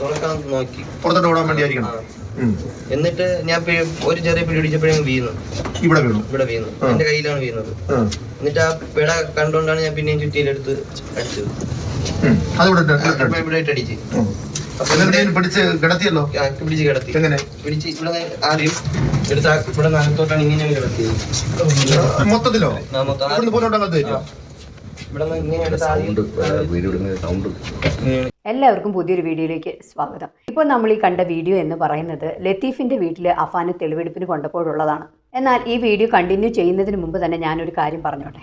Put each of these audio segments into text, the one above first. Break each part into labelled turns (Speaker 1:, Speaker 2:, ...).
Speaker 1: തുറക്കാൻ നോക്കി.
Speaker 2: പുറത്തോട്ട് ഓടാൻ. ഉം.
Speaker 1: എന്നിട്ട് ഞാൻ ഒരു ചെറിയ പിടി പിടിച്ചപ്പോഴേ വീണു.
Speaker 2: ഇവിടെ വീണു.
Speaker 1: ഇവിടെ വീണു. എന്റെ കയ്യിലാണ് വീണത്. എന്നിട്ട് ആ പിട കണ്ടുകൊണ്ടാണ് ഞാൻ പിന്നെയും ചുറ്റിയിലെടുത്ത് അടിച്ചത്. ഇവിടെ ഇട്ട് അടിച്ച്.
Speaker 2: പിടിച്ച് കിടത്തിയല്ലോ?
Speaker 1: പിടിച്ച് കിടത്തി.
Speaker 2: എങ്ങനെ?
Speaker 1: പിടിച്ച് ഇവിടെ ആദ്യം എടുത്ത ഇവിടെ നകത്തോട്ടാണ് ഇങ്ങനെ കിടത്തിയത്.
Speaker 2: മൊത്തത്തിലോ.
Speaker 1: ഇവിടെ ഇങ്ങനെ സൗണ്ട്
Speaker 3: എല്ലാവർക്കും പുതിയൊരു വീഡിയോയിലേക്ക് സ്വാഗതം. ഇപ്പോൾ നമ്മൾ ഈ കണ്ട വീഡിയോ എന്ന് പറയുന്നത് ലത്തീഫിന്റെ വീട്ടിൽ അഫാന് തെളിവെടുപ്പിന് കൊണ്ടപ്പോഴുള്ളതാണ്. എന്നാൽ ഈ വീഡിയോ കണ്ടിന്യൂ ചെയ്യുന്നതിന് മുമ്പ് തന്നെ ഞാനൊരു കാര്യം പറഞ്ഞോട്ടെ.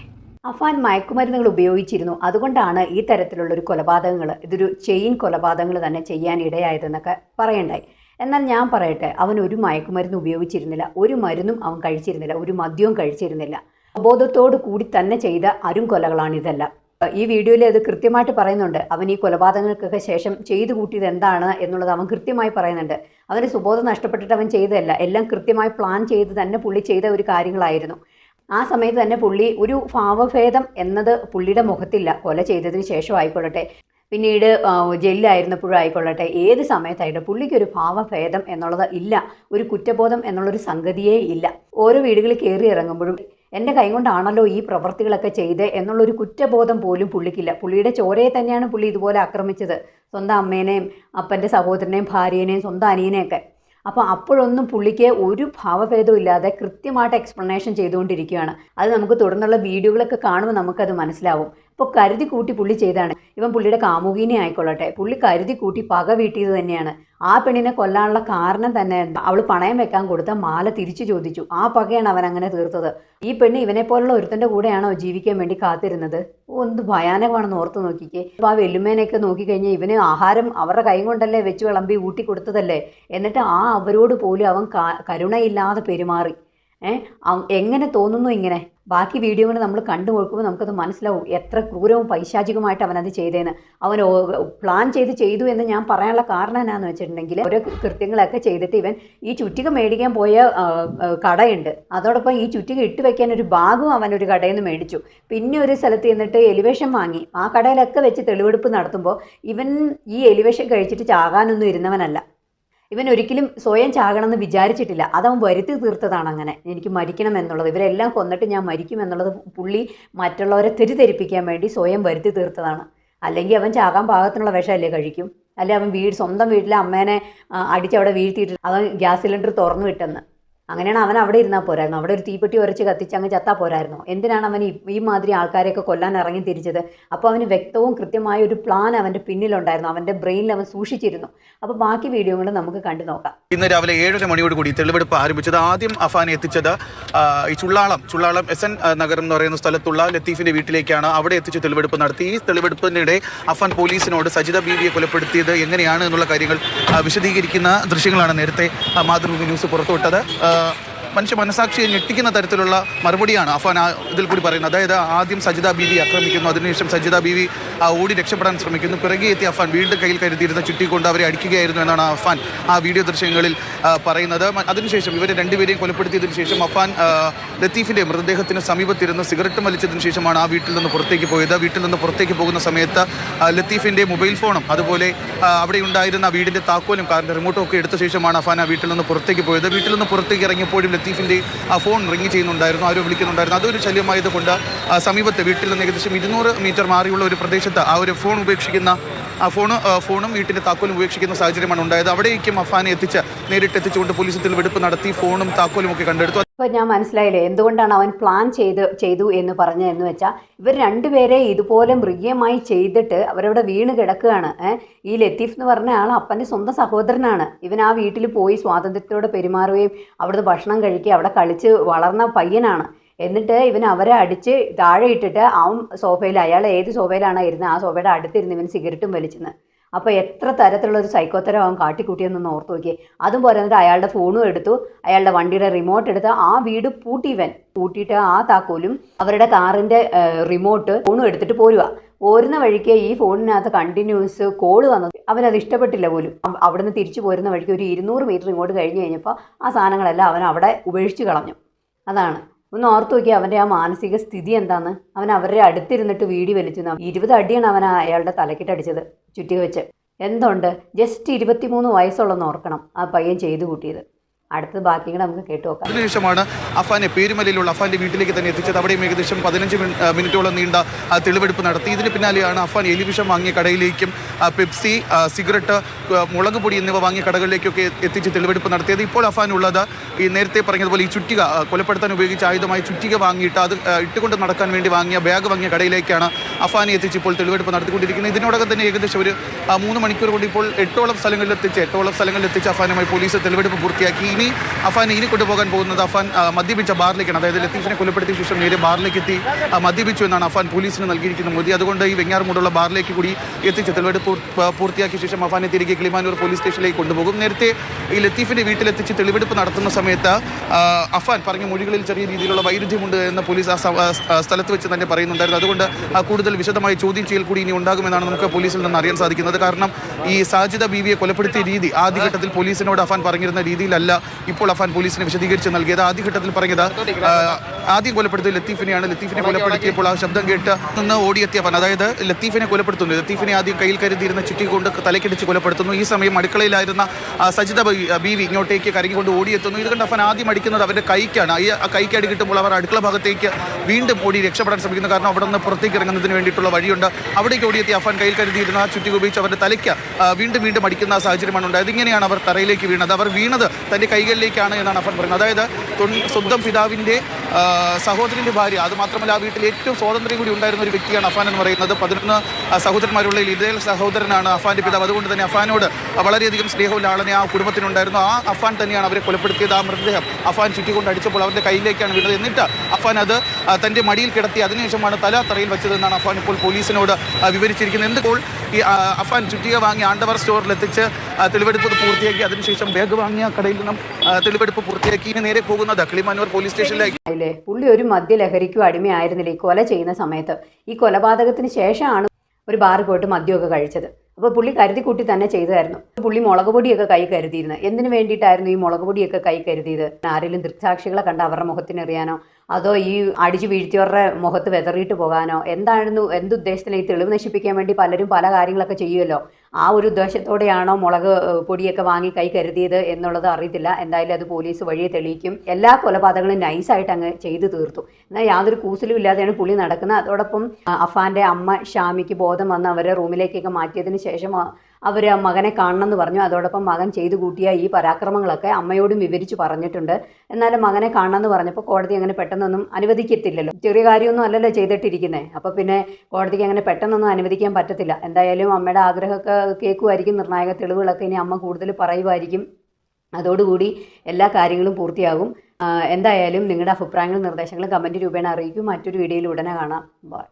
Speaker 3: അഫാൻ മയക്കുമരുന്നുകൾ ഉപയോഗിച്ചിരുന്നു. അതുകൊണ്ടാണ് ഈ തരത്തിലുള്ളൊരു കൊലപാതകങ്ങൾ ഇതൊരു ചെയിൻ കൊലപാതകങ്ങൾ തന്നെ ചെയ്യാൻ ഇടയായതെന്നൊക്കെ പറയണ്ടായി. എന്നാൽ ഞാൻ പറയട്ടെ അവൻ ഒരു മയക്കുമരുന്ന് ഉപയോഗിച്ചിരുന്നില്ല. ഒരു മരുന്നും അവൻ കഴിച്ചിരുന്നില്ല. ഒരു മദ്യവും കഴിച്ചിരുന്നില്ല. അബോധത്തോടു കൂടി തന്നെ ചെയ്ത അരും കൊലകളാണ് ഇതെല്ലാം. ഈ വീഡിയോയിൽ അത് കൃത്യമായിട്ട് പറയുന്നുണ്ട്. അവൻ ഈ കൊലപാതകങ്ങൾക്കൊക്കെ ശേഷം ചെയ്തു കൂട്ടിയത് എന്താണ് എന്നുള്ളത് അവൻ കൃത്യമായി പറയുന്നുണ്ട്. അവന് സുബോധം നഷ്ടപ്പെട്ടിട്ട് അവൻ ചെയ്തതല്ല. എല്ലാം കൃത്യമായി പ്ലാൻ ചെയ്ത് തന്നെ പുള്ളി ചെയ്ത ഒരു കാര്യങ്ങളായിരുന്നു. ആ സമയത്ത് തന്നെ പുള്ളി ഒരു ഭാവഭേദം എന്നത് പുള്ളിയുടെ മുഖത്തില്ല. കൊല ചെയ്തതിന് ശേഷം ആയിക്കൊള്ളട്ടെ. പിന്നീട് ജയിലിലായിരുന്നപ്പോഴും ആയിക്കൊള്ളട്ടെ. ഏത് സമയത്തായിട്ട് പുള്ളിക്ക് ഒരു ഭാവഭേദം എന്നുള്ളത് ഇല്ല. ഒരു കുറ്റബോധം എന്നുള്ളൊരു സംഗതിയേ ഇല്ല. ഓരോ വീടുകളിൽ കയറി ഇറങ്ങുമ്പോഴും എന്റെ കൈ കൊണ്ടാണല്ലോ ഈ പ്രവൃത്തികളൊക്കെ ചെയ്ത് എന്നുള്ളൊരു കുറ്റബോധം പോലും പുള്ളിക്കില്ല. പുള്ളിയുടെ ചോരയെ തന്നെയാണ് പുള്ളി ഇതുപോലെ ആക്രമിച്ചത്. സ്വന്തം അമ്മേനെയും അപ്പന്റെ സഹോദരനെയും ഭാര്യേനെയും സ്വന്തം അനിയനെയൊക്കെ. അപ്പോൾ അപ്പോഴൊന്നും പുള്ളിക്ക് ഒരു ഭാവഭേദവും ഇല്ലാതെ കൃത്യമായിട്ട് എക്സ്പ്ലനേഷൻ ചെയ്തുകൊണ്ടിരിക്കുകയാണ്. അത് നമുക്ക് തുടർന്നുള്ള വീഡിയോകളൊക്കെ കാണുമ്പോൾ നമുക്കത് മനസ്സിലാവും. ഇപ്പോൾ കരുതി കൂട്ടി പുള്ളി ചെയ്താണ്. ഇവൻ പുള്ളിയുടെ കാമുകീനെ ആയിക്കൊള്ളട്ടെ. പുള്ളി കരുതി കൂട്ടി പക വീട്ടിയത് തന്നെയാണ്. ആ പെണ്ണിനെ കൊല്ലാനുള്ള കാരണം തന്നെ അവൾ പണയം വെക്കാൻ കൊടുത്ത മാല തിരിച്ചു ചോദിച്ചു. ആ പകയാണ് അവൻ അങ്ങനെ തീർത്തത്. ഈ പെണ്ണ് ഇവനെ പോലുള്ള ഒരുത്തന്റെ കൂടെയാണോ ജീവിക്കാൻ വേണ്ടി കാത്തിരുന്നത്? ഒന്ന് ഭയാനകമാണെന്ന് ഓർത്ത് നോക്കിക്കേ. അപ്പോൾ ആ വെല്ലുമേനെയൊക്കെ നോക്കിക്കഴിഞ്ഞാൽ ഇവന് ആഹാരം അവരുടെ കൈ കൊണ്ടല്ലേ വെച്ച് വിളമ്പി ഊട്ടി കൊടുത്തതല്ലേ? എന്നിട്ട് ആ അവരോട് പോലും അവൻ കരുണയില്ലാതെ പെരുമാറി. എങ്ങനെ തോന്നുന്നു ഇങ്ങനെ? ബാക്കി വീഡിയോ കൊണ്ട് നമ്മൾ കണ്ടു കൊടുക്കുമ്പോൾ നമുക്കത് മനസ്സിലാവും. എത്ര ക്രൂരവും പൈശാചികമായിട്ട് അവനത് ചെയ്തതെന്ന് അവൻ പ്ലാൻ ചെയ്ത് ചെയ്തു എന്ന് ഞാൻ പറയാനുള്ള കാരണം എന്നാന്ന് വെച്ചിട്ടുണ്ടെങ്കിൽ ഓരോ കൃത്യങ്ങളൊക്കെ ചെയ്തിട്ട് ഇവൻ ഈ ചുറ്റിക മേടിക്കാൻ പോയ കടയുണ്ട്. അതോടൊപ്പം ഈ ചുറ്റിക ഇട്ട് വെക്കാൻ ഒരു ഭാഗവും അവൻ ഒരു കടയിൽ നിന്ന് മേടിച്ചു. പിന്നെ ഒരു സ്ഥലത്ത് ചെന്നിട്ട് എലിവേഷൻ വാങ്ങി. ആ കടയിലൊക്കെ വെച്ച് തെളിവെടുപ്പ് നടത്തുമ്പോൾ ഇവൻ ഈ എലിവേഷൻ കഴിച്ചിട്ട് ചാകാനൊന്നും ഇരുന്നവനല്ല. ഇവൻ ഒരിക്കലും സ്വയം ചാകണമെന്ന് വിചാരിച്ചിട്ടില്ല. അതവൻ വരുത്തി തീർത്തതാണ് അങ്ങനെ. എനിക്ക് മരിക്കണം എന്നുള്ളത്. ഇവരെല്ലാം കൊന്നിട്ട് ഞാൻ മരിക്കും എന്നുള്ളത് പുള്ളി മറ്റുള്ളവരെ തെറ്റിദ്ധരിപ്പിക്കാൻ വേണ്ടി സ്വയം വരുത്തി തീർത്തതാണ്. അല്ലെങ്കിൽ അവൻ ചാകാൻ പാകത്തിനുള്ള വിഷമല്ലേ കഴിക്കും? അല്ലെ അവൻ വീട് സ്വന്തം വീട്ടിലെ അമ്മേനെ അടിച്ച് അടിച്ചവിടെ വീഴ്ത്തിയിട്ട് അവൻ ഗ്യാസ് സിലിണ്ടർ തുറന്നു വിട്ടെന്ന്. അങ്ങനെയാണ് അവൻ അവിടെ ഇരുന്നാൽ പോരായിരുന്നു. അവിടെ ഒരു തീപ്പെട്ടി ഉരച്ച് കത്തിച്ച് അങ്ങ് ചത്താൽ പോരായിരുന്നു. എന്തിനാണ് അവൻ ഈ ഈ മാതിരി ആൾക്കാരെയൊക്കെ കൊല്ലാൻ ഇറങ്ങി തിരിച്ചത്? അപ്പോൾ അവന് വ്യക്തവും കൃത്യമായ ഒരു പ്ലാൻ അവന്റെ പിന്നിലുണ്ടായിരുന്നു. അവന്റെ ബ്രെയിനിൽ അവൻ സൂക്ഷിച്ചിരുന്നു. അപ്പോൾ ബാക്കി വീഡിയോകൾ നമുക്ക് കണ്ടു നോക്കാം.
Speaker 4: ഇന്ന് രാവിലെ ഏഴര മണിയോട് കൂടി തെളിവെടുപ്പ് ആരംഭിച്ചത്. ആദ്യം അഫാനെ എത്തിച്ചത് ഈ ചുള്ളാളം ചുള്ളാളം എസ് എൻ നഗരം എന്ന് പറയുന്ന സ്ഥലത്തുള്ള ലത്തീഫിന്റെ വീട്ടിലേക്കാണ് അവിടെ എത്തിച്ച് തെളിവെടുപ്പ് നടത്തി. ഈ തെളിവെടുപ്പിനിടെ അഫാൻ പോലീസിനോട് സജിത ബീവിയെ കൊലപ്പെടുത്തിയത് എങ്ങനെയാണ് എന്നുള്ള കാര്യങ്ങൾ വിശദീകരിക്കുന്ന ദൃശ്യങ്ങളാണ് നേരത്തെ മാതൃഭൂമി ന്യൂസ് പുറത്തുവിട്ടത്. ആ, മനുഷ്യ മനസാക്ഷിയെ ഞെട്ടിക്കുന്ന തരത്തിലുള്ള മറുപടിയാണ് അഫാൻ ഇതിൽ കൂടി പറയുന്നത്. അതായത് ആദ്യം സജിത ബീവി ആക്രമിക്കുന്നു അതിനുശേഷം സജിത ബീവി ഓടി രക്ഷപ്പെടാൻ ശ്രമിക്കുന്നു. പിറകെ എത്തിയ അഫാൻ വീണ്ടും കയ്യിൽ കരുതിയിരുന്ന ചുറ്റിക്കൊണ്ട് അവരെ അടിക്കുകയായിരുന്നു എന്നാണ് അഫാൻ ആ വീഡിയോ ദൃശ്യങ്ങളിൽ പറയുന്നത്. അതിനുശേഷം ഇവരെ രണ്ടുപേരെയും കൊലപ്പെടുത്തിയതിനു ശേഷം അഫാൻ ലത്തീഫിന്റെ മൃതദേഹത്തിന് സമീപത്തിരുന്ന് സിഗരറ്റ് വലിച്ചതിന് ശേഷമാണ് ആ വീട്ടിൽ നിന്ന് പുറത്തേക്ക് പോയത്. വീട്ടിൽ നിന്ന് പുറത്തേക്ക് പോകുന്ന സമയത്ത് ലത്തീഫിന്റെ മൊബൈൽ ഫോണും അതുപോലെ അവിടെ ഉണ്ടായിരുന്ന വീടിന്റെ താക്കോലും കാറിന്റെ റിമോട്ടും ഒക്കെ എടുത്ത ശേഷമാണ് അഫാൻ ആ വീട്ടിൽ നിന്ന് പുറത്തേക്ക് പോയത്. വീട്ടിൽ നിന്ന് പുറത്തേക്ക് ഇറങ്ങിയപ്പോഴും ലത്തീഫിന്റെ ആ ഫോൺ റിങ് ചെയ്യുന്നുണ്ടായിരുന്നു ആരോ വിളിക്കുന്നുണ്ടായിരുന്നു. അതൊരു ശല്യമായത് കൊണ്ട് സമീപത്തെ വീട്ടിൽ നിന്ന് ഏകദേശം ഇരുന്നൂറ് മീറ്റർ മാറിയുള്ള ഒരു പ്രദേശത്ത് ആ ഒരു ഫോൺ ഉപേക്ഷിക്കുന്ന ആ ഫോൺ ഫോണും വീട്ടിന്റെ താക്കോലും ഉപേക്ഷിക്കുന്ന സാഹചര്യമാണ് ഉണ്ടായത്. അവിടേക്കും അഫാനെ എത്തിച്ച് നേരിട്ട് എത്തിച്ചുകൊണ്ട് പോലീസിൽ തെളിവെടുപ്പ് നടത്തി ഫോണും താക്കോലും ഒക്കെ കണ്ടെടുത്തു.
Speaker 3: അപ്പോൾ ഞാൻ മനസ്സിലായില്ലേ എന്തുകൊണ്ടാണ് അവൻ പ്ലാൻ ചെയ്ത് ചെയ്തു എന്ന് പറഞ്ഞതെന്ന് വെച്ചാൽ ഇവർ രണ്ടുപേരെ ഇതുപോലെ മൃഗീയമായി ചെയ്തിട്ട് അവരവിടെ വീണ് കിടക്കുകയാണ്. ഈ ലത്തീഫ് എന്ന് പറഞ്ഞ ആൾ അപ്പന്റെ സ്വന്തം സഹോദരനാണ്. ഇവൻ ആ വീട്ടിൽ പോയി സ്വാതന്ത്ര്യത്തോടെ പെരുമാറുകയും അവിടുന്ന് ഭക്ഷണം കഴിക്കുക. അവിടെ കളിച്ച് വളർന്ന പയ്യനാണ്. എന്നിട്ട് ഇവൻ അവരെ അടിച്ച് താഴെ ഇട്ടിട്ട് അവൻ സോഫയിൽ അയാൾ ഏത് സോഫയിലാണ് ഇരുന്നത് ആ സോഫയുടെ അടുത്തിരുന്ന് ഇവൻ സിഗരറ്റും വലിച്ചെന്ന്. അപ്പോൾ എത്ര തരത്തിലുള്ള ഒരു സൈക്കോത്തരം അവൻ കാട്ടിക്കൂട്ടിയെന്നൊന്ന് ഓർത്ത് നോക്കി അതും പോലെ എന്നിട്ട് അയാളുടെ ഫോണും എടുത്തു അയാളുടെ വണ്ടിയുടെ റിമോട്ട് എടുത്ത് ആ വീട് പൂട്ടി ഇവൻ. പൂട്ടിയിട്ട് ആ താക്കോലും അവരുടെ കാറിന്റെ റിമോട്ട് ഫോണും എടുത്തിട്ട് പോരുക ഓരുന്ന വഴിക്ക് ഈ ഫോണിനകത്ത് കണ്ടിന്യൂസ് കോൾ വന്നത് അവനത് ഇഷ്ടപ്പെട്ടില്ല പോലും. അവിടെ അവിടുന്ന് തിരിച്ചു പോരുന്ന വഴിക്ക് ഒരു ഇരുന്നൂറ് മീറ്റർ ഇങ്ങോട്ട് കഴിഞ്ഞ് കഴിഞ്ഞപ്പോൾ ആ സാധനങ്ങളെല്ലാം അവൻ അവിടെ ഉപേക്ഷിച്ച് കളഞ്ഞു. അതാണ്. ഒന്ന് ഓർത്ത് നോക്കി അവന്റെ ആ മാനസിക സ്ഥിതി എന്താന്ന്. അവൻ അവരുടെ അടുത്തിരുന്നിട്ട് വീടി വലിച്ചു. ഇരുപത് അടിയാണ് അവൻ അയാളുടെ തലക്കിട്ടടിച്ചത് ചുറ്റി വെച്ച് എന്തുണ്ട്? ജസ്റ്റ് ഇരുപത്തിമൂന്ന് വയസ്സുള്ളെന്ന് ഓർക്കണം ആ പയ്യൻ ചെയ്തു കൂട്ടിയത്. അടുത്തത് ബാക്കി കൂടെ നമുക്ക് കേട്ടു നോക്കാം.
Speaker 4: അതിനുശേഷമാണ് അഫാനെ പേരുമലയിലുള്ള അഫാന്റെ വീട്ടിലേക്ക് തന്നെ എത്തിച്ചത്. അവിടെയും ഏകദേശം പതിനഞ്ച് മിനിറ്റോളം നീണ്ട തെളിവെടുപ്പ് നടത്തി. ഇതിന് പിന്നാലെയാണ് അഫാൻ എലിവിഷം വാങ്ങിയ കടയിലേക്കും പെപ്സി സിഗരറ്റ് മുളക് പൊടി എന്നിവ വാങ്ങിയ കടകളിലേക്കൊക്കെ എത്തിച്ച് തെളിവെടുപ്പ് നടത്തിയത്. ഇപ്പോൾ അഫാൻ ഉള്ളത് ഈ നേരത്തെ പറഞ്ഞതുപോലെ ഈ ചുറ്റിക കൊലപ്പെടുത്താൻ ഉപയോഗിച്ച ആയുധമായി ചുറ്റിക വാങ്ങിയിട്ട് അത് ഇട്ടുകൊണ്ട് നടക്കാൻ വേണ്ടി വാങ്ങിയ ബാഗ് വാങ്ങിയ കടയിലേക്കാണ് അഫാനെ എത്തിച്ച് ഇപ്പോൾ തെളിവെടുപ്പ് നടത്തിക്കൊണ്ടിരിക്കുന്നത്. ഇതിനോടകം തന്നെ ഏകദേശം ഒരു മൂന്ന് മണിക്കൂർ കൊണ്ട് ഇപ്പോൾ എട്ടോളം സ്ഥലങ്ങളിൽ എത്തിച്ച് എട്ടോളം സ്ഥലങ്ങളിൽ എത്തിച്ച് അഫാനുമായി പോലീസ് തെളിവെടുപ്പ് പൂർത്തിയാക്കി. ഇനി അഫാൻ ഇനി കൊണ്ടുപോകാൻ പോകുന്നത് അഫാൻ മദ്യപിച്ച ബാറിലേക്കാണ്. അതായത് ലത്തീഫിനെ കൊലപ്പെടുത്തിയ ശേഷം നേരെ ബാറിലേക്ക് എത്തി ആ, മദ്യപിച്ചു എന്നാണ് അഫാൻ പോലീസിന് നൽകിയിരിക്കുന്ന മൊഴി അതുകൊണ്ട് ഈ വെങ്ങാറുമൂടുള്ള ബാറിലേക്ക് കൂടി എത്തിച്ച് തെളിവെടുപ്പ് പൂർത്തിയാക്കിയ ശേഷം അഫാനെ തിരികെ കിളിമാനൂർ പോലീസ് സ്റ്റേഷനിലേക്ക് കൊണ്ടുപോകും. നേരത്തെ ഈ ലത്തീഫിന്റെ വീട്ടിലെത്തിച്ച് തെളിവെടുപ്പ് നടത്തുന്ന സമയത്ത് അഫാൻ പറഞ്ഞ മൊഴികളിൽ ചെറിയ രീതിയിലുള്ള വൈരുദ്ധ്യമുണ്ട് എന്ന് പോലീസ് ആ സ്ഥലത്ത് വെച്ച് തന്നെ പറയുന്നുണ്ടായിരുന്നു. അതുകൊണ്ട് കൂടുതൽ വിശദമായി ചോദ്യം ചെയ്യൽ കൂടി ഇനി ഉണ്ടാകുമെന്നാണ് നമുക്ക് പോലീസിൽ നിന്ന് അറിയാൻ സാധിക്കുന്നത്. കാരണം ഈ സാജിദ ബീവിയെ കൊലപ്പെടുത്തിയ രീതി ആദ്യഘട്ടത്തിൽ പോലീസിനോട് അഫാൻ പറഞ്ഞിരുന്ന രീതിയിലല്ല ഇപ്പോൾ അഫാൻ പോലീസിന് വിശദീകരിച്ച് നൽകിയത്. ആദ്യഘട്ടത്തിൽ പറഞ്ഞത് ആദ്യം കൊലപ്പെടുത്തിയ ലത്തീഫിനെയാണ്. ലത്തീഫിനെ കൊലപ്പെടുത്തിയപ്പോൾ ആ ശബ്ദം കേട്ട് നിന്ന് ഓടിയെത്തിയ അഫാൻ അതായത് ലത്തീഫിനെ കൊലപ്പെടുത്തുന്നു. ലത്തീഫിനെ ആദ്യം കയ്യിൽ കരുതിയിരുന്ന ചുറ്റി കൊണ്ട് തലക്കിടിച്ച് കൊലപ്പെടുത്തുന്നു. ഈ സമയം അടുക്കളയിലായിരുന്ന സജിത ബീവി- ബീവി ഇങ്ങോട്ടേക്ക് കരങ്ങിക്കൊണ്ട് ഓടിയെത്തുന്നു. ഇത് കണ്ട് അഫാൻ ആദ്യം അടിക്കുന്നത് അവന്റെ കൈക്കാണ്. ഈ ആ കൈക്ക് അടി കിട്ടുമ്പോൾ അവർ അടുക്കള ഭാഗത്തേക്ക് വീണ്ടും ഓടി രക്ഷപ്പെടാൻ ശ്രമിക്കുന്നു. കാരണം അവിടെ നിന്ന് പുറത്തേക്ക് ഇറങ്ങുന്നതിന് വേണ്ടിയിട്ടുള്ള വഴിയുണ്ട്. അവിടേക്ക് ഓടിയെത്തി അഫാൻ കയ്യിൽ കരുതിയിരുന്ന ആ ചുറ്റി ഉപയോഗിച്ച് അവന്റെ തലയ്ക്ക് വീണ്ടും വീണ്ടും അടിക്കുന്ന ആ സാഹചര്യമാണ് ഉണ്ടായത്. ഇങ്ങനെയാണ് അവർ തറയിലേക്ക് വീണത്. അവർ വീണത് തന്റെ കൈകളിലേക്കാണ് എന്നാണ് അഫൻ പറയുന്നത്. അതായത് സ്വന്തം പിതാവിന്റെ സഹോദരന്റെ ഭാര്യ അത് മാത്രമല്ല ആ വീട്ടിൽ ഏറ്റവും സ്വാതന്ത്ര്യം കൂടി ഉണ്ടായിരുന്ന ഒരു വ്യക്തിയാണ് അഫാൻ എന്ന് പറയുന്നത്. പതിനൊന്ന് സഹോദരന്മാരുള്ള ഇതേ സഹോദരനാണ് അഫാന്റെ പിതാവ്. അതുകൊണ്ട് തന്നെ അഫാനോട് വളരെയധികം സ്നേഹമുള്ള ആളിനെ ആ കുടുംബത്തിനുണ്ടായിരുന്നു. ആ അഫാൻ തന്നെയാണ് അവരെ കൊലപ്പെടുത്തിയത്. ആ മൃതദേഹം അഫാൻ ചുറ്റിക്കൊണ്ട് അടിച്ചപ്പോൾ അവരുടെ കയ്യിലേക്കാണ് വീണത്. എന്നിട്ട് അഫാൻ അത് തന്റെ മടിയിൽ കിടത്തി അതിനുശേഷമാണ് തല തറയിൽ വെച്ചതെന്നാണ് അഫാൻ ഇപ്പോൾ പോലീസിനോട് വിവരിച്ചിരിക്കുന്നത്. എന്തുപോൾ ഈ അഫാൻ ചുറ്റിക വാങ്ങി ആണ്ടവർ സ്റ്റോറിലെത്തിച്ച് തെളിവെടുപ്പ് പൂർത്തിയാക്കി അതിനുശേഷം ബാഗ് വാങ്ങിയ കടയിൽ നിന്നും തെളിവെടുപ്പ് പൂർത്തിയാക്കി. ഇനി നേരെ പോകുന്നത് കിളിമാനൂർ പോലീസ് സ്റ്റേഷനിലേക്ക്.
Speaker 3: പുള്ളി ഒരു മദ്യലഹരിക്കും അടിമയായിരുന്നില്ല ഈ കൊല ചെയ്യുന്ന സമയത്ത്? ഈ കൊലപാതകത്തിന് ശേഷമാണ് ഒരു ബാറിൽ പോയിട്ട് മദ്യമൊക്കെ കഴിച്ചത്. അപ്പോൾ പുള്ളി കരുതി കൂട്ടി തന്നെ ചെയ്തായിരുന്നു പുള്ളി മുളക് പൊടിയൊക്കെ കൈ കരുതിയിരുന്നത് എന്തിനു വേണ്ടിയിട്ടായിരുന്നു ഈ മുളക് പൊടിയൊക്കെ കൈ കരുതിയത്? ആരെങ്കിലും ദൃക്സാക്ഷികളെ കണ്ട് അവരുടെ മുഖത്തിനെറിയാനോ? അതോ ഈ അടിച്ചു വീഴ്ത്തിയവരുടെ മുഖത്ത് വെതറിയിട്ട് പോകാനോ? എന്തായിരുന്നു എന്തുദ്ദേശത്തിലാണ് ഈ തെളിവ് നശിപ്പിക്കാൻ വേണ്ടി പലരും പല കാര്യങ്ങളൊക്കെ ചെയ്യുമല്ലോ ആ ഒരു ഉദ്ദേശത്തോടെയാണോ മുളക് പൊടിയൊക്കെ വാങ്ങി കൈ കരുതിയത് എന്നുള്ളത് അറിയത്തില്ല. എന്തായാലും അത് പോലീസ് വഴിയെ തെളിയിക്കും. എല്ലാ കൊലപാതകങ്ങളും നൈസായിട്ട് അങ്ങ് ചെയ്തു തീർത്തു. എന്നാൽ യാതൊരു കൂസലും ഇല്ലാതെയാണ് പുള്ളി നടക്കുന്നത്. അതോടൊപ്പം അഫാന്റെ അമ്മ ഷാമിക്ക് ബോധം വന്ന് അവരെ റൂമിലേക്കൊക്കെ മാറ്റിയതിന് ശേഷം അവർ മകനെ കാണണമെന്ന് പറഞ്ഞു. അതോടൊപ്പം മകൻ ചെയ്തു കൂട്ടിയ ഈ പരാക്രമങ്ങളൊക്കെ അമ്മയോടും വിവരിച്ച് പറഞ്ഞിട്ടുണ്ട്. എന്നാലും മകനെ കാണണമെന്ന് പറഞ്ഞപ്പോൾ കോടതി അങ്ങനെ പെട്ടെന്നൊന്നും അനുവദിക്കത്തില്ലല്ലോ. ചെറിയ കാര്യമൊന്നും അല്ലല്ലോ ചെയ്തിട്ടിരിക്കുന്നത് അപ്പോൾ പിന്നെ കോടതിക്ക് അങ്ങനെ പെട്ടെന്നൊന്നും അനുവദിക്കാൻ പറ്റത്തില്ല. എന്തായാലും അമ്മയുടെ ആഗ്രഹമൊക്കെ കേൾക്കുമായിരിക്കും. നിർണായക തെളിവുകളൊക്കെ ഇനി അമ്മ കൂടുതൽ പറയുമായിരിക്കും. അതോടുകൂടി എല്ലാ കാര്യങ്ങളും പൂർത്തിയാകും. എന്തായാലും നിങ്ങളുടെ അഭിപ്രായങ്ങളും നിർദ്ദേശങ്ങളും കമന്റ് രൂപേണ അറിയിക്കും. മറ്റൊരു വീഡിയോയിൽ ഉടനെ കാണാം. ബൈ